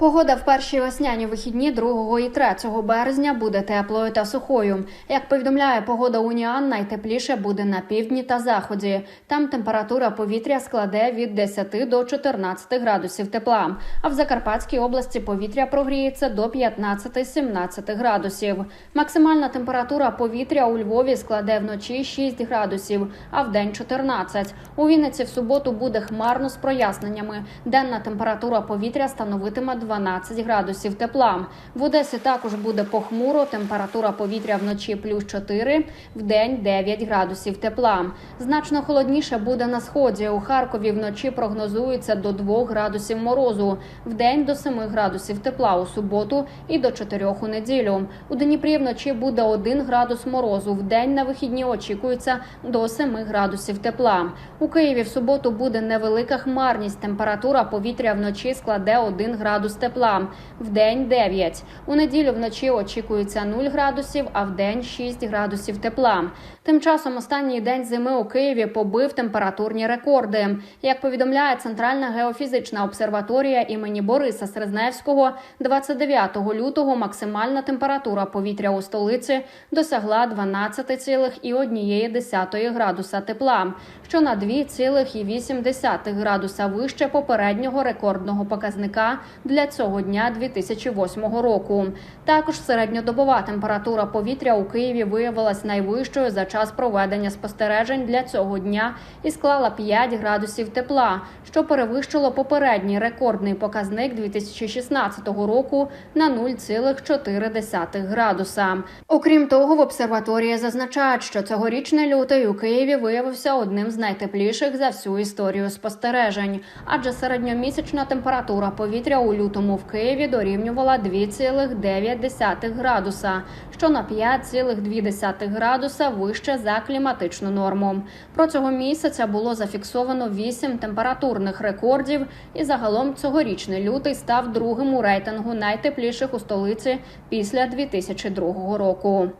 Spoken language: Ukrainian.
Погода в перші весняні вихідні 2 і 3 березня буде теплою та сухою. Як повідомляє погода Уніан, найтепліше буде на півдні та заході. Там температура повітря складе від 10 до 14 градусів тепла. А в Закарпатській області повітря прогріється до 15-17 градусів. Максимальна температура повітря у Львові складе вночі 6 градусів, а в день 14. У Вінниці в суботу буде хмарно з проясненнями. Денна температура повітря становитиме 12 градусів тепла. В Одесі також буде похмуро. Температура повітря вночі плюс 4, в день 9 градусів тепла. Значно холодніше буде на сході. У Харкові вночі прогнозується до 2 градусів морозу, в день до 7 градусів тепла у суботу і до 4 у неділю. У Дніпрі вночі буде 1 градус морозу. В день на вихідні очікується до 7 градусів тепла. У Києві в суботу буде невелика хмарність. Температура повітря вночі складе 1 градус тепла, в день 9. У неділю вночі очікується 0 градусів, а в день 6 градусів тепла. Тим часом останній день зими у Києві побив температурні рекорди. Як повідомляє Центральна геофізична обсерваторія імені Бориса Срезневського, 29 лютого максимальна температура повітря у столиці досягла 12,1 градуса тепла, що на 2,8 градуса вище попереднього рекордного показника для цього дня 2008 року. Також середньодобова температура повітря у Києві виявилась найвищою за час проведення спостережень для цього дня і склала 5 градусів тепла, що перевищило попередній рекордний показник 2016 року на 0,4 градуса. Окрім того, в обсерваторії зазначають, що цьогорічний лютий у Києві виявився одним з найтепліших за всю історію спостережень, адже середньомісячна температура повітря у лютому в Києві дорівнювала 2,9 градуса, що на 5,2 градуса вище за кліматичну норму. Протягом місяця було зафіксовано 8 температурних рекордів, і загалом цьогорічний лютий став другим у рейтингу найтепліших у столиці після 2002 року.